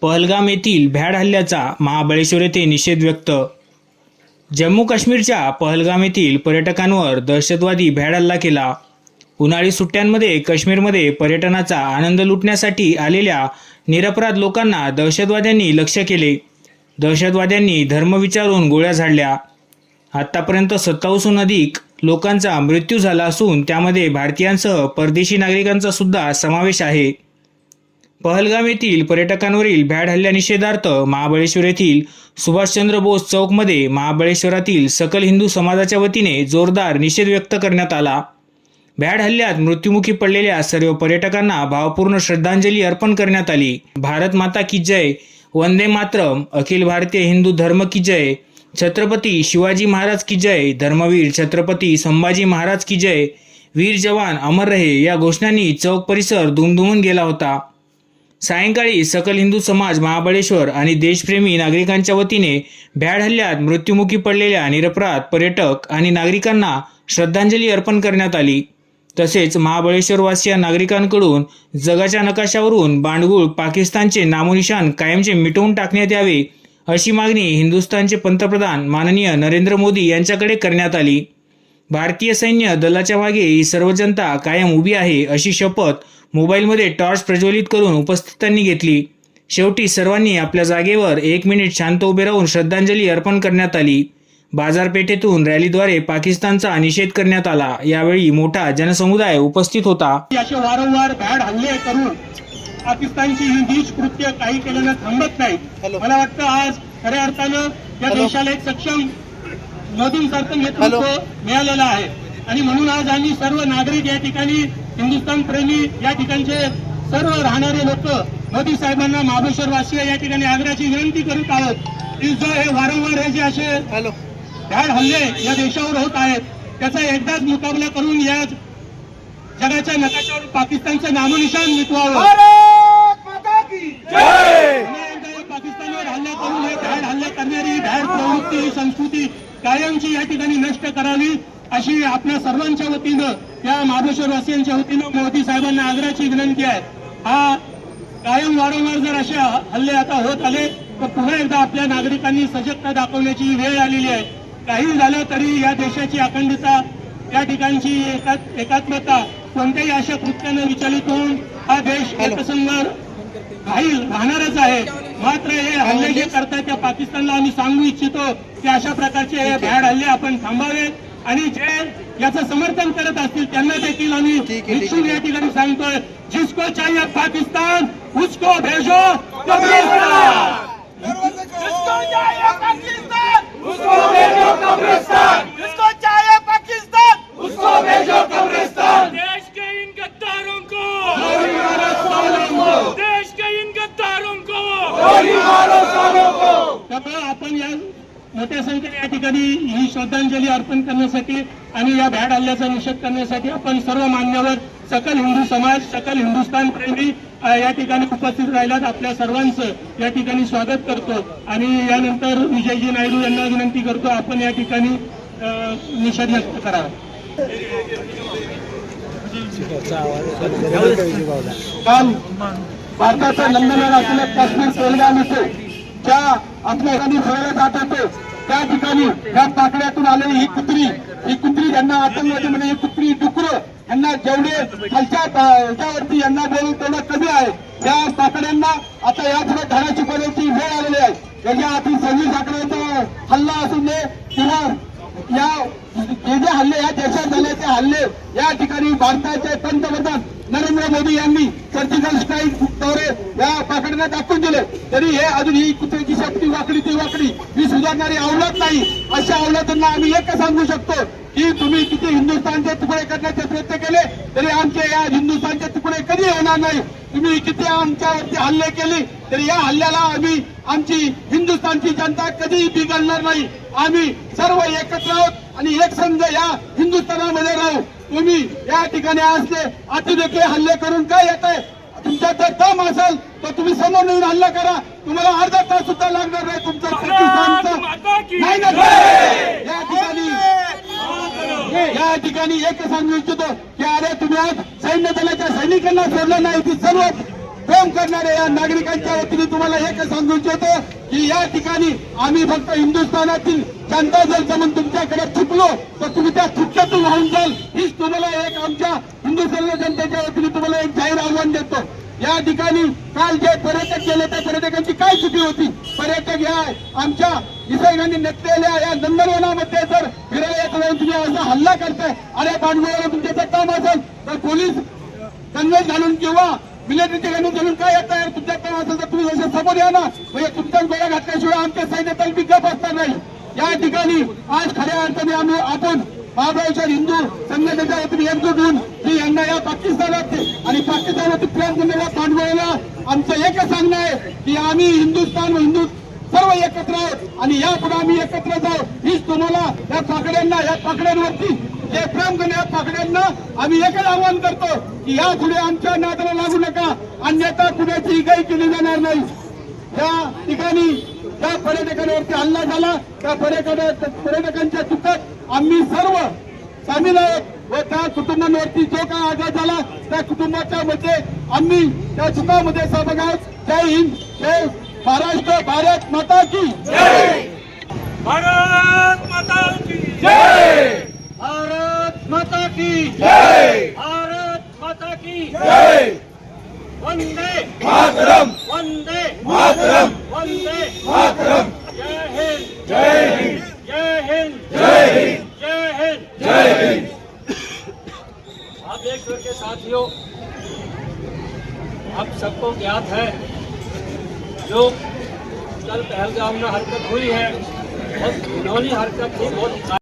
पहलगाम येथील भ्याड हल्ल्याचा महाबळेश्वर येथे निषेध व्यक्त. जम्मू काश्मीरच्या पहलगाम येथील पर्यटकांवर दहशतवादी भ्याड हल्ला केला. उन्हाळी सुट्ट्यांमध्ये काश्मीरमध्ये पर्यटनाचा आनंद लुटण्यासाठी आलेल्या निरपराध लोकांना दहशतवाद्यांनी लक्ष्य केले. दहशतवाद्यांनी धर्म विचारून गोळ्या झाडल्या. आतापर्यंत सत्तावीसहून अधिक लोकांचा मृत्यू झाला असून त्यामध्ये भारतीयांसह परदेशी नागरिकांचा सुद्धा समावेश आहे. पहलगाम येथील पर्यटकांवरील भ्याड हल्ल्या निषेधार्थ महाबळेश्वर येथील सुभाषचंद्र बोस चौकमध्ये महाबळेश्वरातील सकल हिंदू समाजाच्या वतीने जोरदार निषेध व्यक्त करण्यात आला. भ्याड हल्ल्यात मृत्युमुखी पडलेल्या सर्व पर्यटकांना भावपूर्ण श्रद्धांजली अर्पण करण्यात आली. भारत माता की जय वंदे मातरम अखिल भारतीय हिंदू धर्म की जय छत्रपती शिवाजी महाराज की जय धर्मवीर छत्रपती संभाजी महाराज की जय वीर जवान अमर रहे या घोषणांनी चौक परिसर दुमदुमून गेला होता. सायंकाळी सकल हिंदू समाज महाबळेश्वर आणि देशप्रेमी नागरिकांच्या वतीने भ्याड हल्ल्यात मृत्युमुखी पडलेल्या निरपराध पर्यटक आणि नागरिकांना श्रद्धांजली अर्पण करण्यात आली. तसेच महाबळेश्वरवासीय नागरिकांकडून जगाच्या नकाशावरून बांडगुळ पाकिस्तानचे नामोनिशान कायमचे मिटवून टाकण्यात यावे अशी मागणी हिंदुस्थानचे पंतप्रधान माननीय नरेंद्र मोदी यांच्याकडे करण्यात आली. भारतीय सैन्य दलाच्या मागे ही सर्व जनता कायम उभी आहे अशी शपथ मोबाईलमध्ये टॉर्च प्रज्वलित करून उपस्थितांनी घेतली. शेवटी सर्वांनी आपल्या जागेवर एक मिनिट शांत उभे राहून श्रद्धांजली अर्पण करण्यात आली. बाजारपेठेतून रॅलीद्वारे पाकिस्तानचा निषेध करण्यात आला. यावेळी मोठा जनसमुदाय उपस्थित होता. असे वारंवार भ्याड हल्ले करून पाकिस्तानची ही नीच कृत्य काही केल्यानं थांबत नाही. मला वाटतं आज खऱ्या अर्थानं या देशाला एक सक्षम मोदींसारखं नेतृत्व मिळालेलं आहे. आणि म्हणून आज आम्ही सर्व नागरिक या ठिकाणी हिंदुस्थान प्रेमी या ठिकाणचे सर्व राहणारे लोक मोदी साहेबांना महाबळेश्वर वासीय या ठिकाणी आग्रहाची विनंती करत आहोत. की जो हे वारंवार हे जे असे भ्याड हल्ले या देशावर होत आहेत त्याचा एकदाच मुकाबला करून या जगाच्या नकाशावर पाकिस्तानचं नामोनिशान मिटवावं पुन्हा एकदा या पाकिस्तानवर हल्ला करून हे भ्याड हल्ले करणारी भ्याड ही संस्कृती कायमची या ठिकाणी नष्ट करावी अशी आपल्या सर्वांच्या वतीनं या महाबळेश्वर वासियांच्या वतीनं मोदी साहेबांना आग्रहाची विनंती आहे. हा कायम वारंवार जर असे हल्ले आता होत आले तर पुन्हा एकदा आपल्या नागरिकांनी सजगता दाखवण्याची वेळ आलेली आहे. काही झालं तरी या देशाची अखंडता या ठिकाणची एका- एकात्मता कोणत्याही अशा कृत्यानं विचलित होऊन हा देश एकसंघ राहील राहणारच आहे. मात्र हे हल्ले जे करतात त्या पाकिस्तानला आम्ही सांगू इच्छितो की अशा प्रकारचे हे भ्याड हल्ले आपण थांबावे आणि जे याचं समर्थन करत असतील त्यांना देखील आम्ही निश्चित या ठिकाणी सांगतोय. जिसको चाहिए पाकिस्तान उसको भेजो कब्रिस्तान जिसको चाहिए पाकिस्तान उसको भेजो कब्रिस्तान जिसको चाहिए पाकिस्तान उसको भेजो कब्रिस्तान देश के इन गद्दारों को गोली मारो सालों को देश के इन गद्दारों को गोली मारो सालों को त्यामुळे आपण या मोठ्या संख्येने या ठिकाणी ही श्रद्धांजली अर्पण करण्यासाठी आणि या भ्याड हल्ल्याचा निषेध करण्यासाठी आपण सर्व मान्यवर सकल हिंदू समाज सकल हिंदुस्थान प्रेमी या ठिकाणी उपस्थित राहिल्यात आपल्या सर्वांचं या ठिकाणी स्वागत करतो. आणि यानंतर विजयजी नायडू यांना विनंती करतो आपण या ठिकाणी निषेध व्यक्त करावा. काल भारताचा नंदनगर असलेल्या काश्मीर पेलगाम इथे ज्या आपल्या ठिकाणी जात होते. त्या ठिकाणी या पाकड्यातून आलेली ही कुत्री ही कुत्री ज्यांना आतंकवादीमध्ये ही कुत्री डुकरं यांना जेवढे खालच्या याच्यावरती यांना बोलून तेवढं कमी आहे. त्या पाकड्यांना आता यापुढे धडा पडण्याची वेळ आलेली आहे. याच्या आधी सव्वीस आकड्याचा हल्ला असून दे किंवा या जे जे हल्ले या देशात झाले ते हल्ले या ठिकाणी भारताचे पंतप्रधान नरेंद्र मोदी यांनी सर्जिकल स्ट्राईक करण्यात या दिले तरी हे अजून ही कुत्र्याची शक्ती वाकडी ती वाकडी ही सुधारणारी अवलत नाही. अशा अवलतांना आम्ही एक सांगू शकतो की तुम्ही किती हिंदुस्थानचे तुकडे करण्याचे प्रयत्न केले तरी आमचे या हिंदुस्थानचे तुकडे कधी होणार नाही. तुम्ही किती आमच्यावरती हल्ले केले तरी या हल्ल्याला आम्ही आमची हिंदुस्थानची जनता कधीही बिघडणार नाही. आम्ही सर्व एकत्र आहोत आणि एक संघ या हिंदुस्थानामध्ये राहू. तुम्ही या ठिकाणी असले अतिरेकी हल्ले करून काय येत आहे तुमच्या जर दम असेल तर तुम्ही समोर येऊन हल्ला करा. तुम्हाला अर्धा तास सुद्धा लागणार नाही तुमचं की नाही ना या ठिकाणी या ठिकाणी एक सांगू इच्छितो की अरे तुम्ही आज सैन्य दलाच्या सैनिकांना सोडलं नाही ती सर्व प्रेम करणाऱ्या या नागरिकांच्या वतीने तुम्हाला एक सांगू इच्छितो की या ठिकाणी आम्ही फक्त हिंदुस्थानातील जनता जर जमून तुमच्याकडे चुकलो तर तुम्ही त्या चुक्यातून वाहून जाल. हीच तुम्हाला एक आमच्या हिंदू सर्व जनतेच्या वतीने तुम्हाला एक जाहीर आव्हान देतो. या ठिकाणी काल जे पर्यटक केले त्या पर्यटकांची काय चुकी होती? पर्यटक या आमच्या निसर्गाने नटलेल्या या नंदनवनामध्ये जर फिरायला येत तुम्ही असा हल्ला करताय. अरे पांडुळ्याला तुमच्याचं काम असेल तर पोलीस कन्व्हेन्स घालून किंवा मिलिटरीचे घालून घालून काय येत आहे? तुमच्या काम असेल तर तुम्ही जसे समोर या ना. म्हणजे तुमच्याच गोळ्या घातल्याशिवाय आमच्या सैन्य दल गप असणार नाही. या ठिकाणी आज खऱ्या अर्थाने आम्ही आपण महाबळेश्वर हिंदू संघटनेच्या वतीने एकजूट होऊन मी यांना या पाकिस्तानात आणि पाकिस्तानात प्रेम करणाऱ्या पाठबळाला आमचं एकच सांगणं आहे की आम्ही हिंदुस्थान व हिंदू सर्व एकत्र आहोत आणि यापुढे आम्ही एकत्र जाऊ. हीच तुम्हाला या पाकड्यांना या पाकड्यांवरती जे प्रेम करण्या पाकड्यांना आम्ही एकच आवाहन करतो की या पुढे आमच्या नादाला लागू नका. अन्यथा कुणाची गाई केली जाणार नाही. त्या ठिकाणी त्या पर्यटकांवरती हल्ला झाला त्या पर्यटक पर्यटकांच्या चुकात आम्ही सर्व सामील आहोत व त्या कुटुंबांवरती जो काय आघात झाला त्या कुटुंबाच्या मध्ये आम्ही त्या चुकामध्ये सहभाग आहोत. जय हिंद जय महाराष्ट्र भारत माता की भारत माता की जय! भारत माता की जय! साथियों, आप सबको ज्ञात है, जो कल पहलगाम में हरकत हुई है बहुत घिनौनी हरकत थी बहुत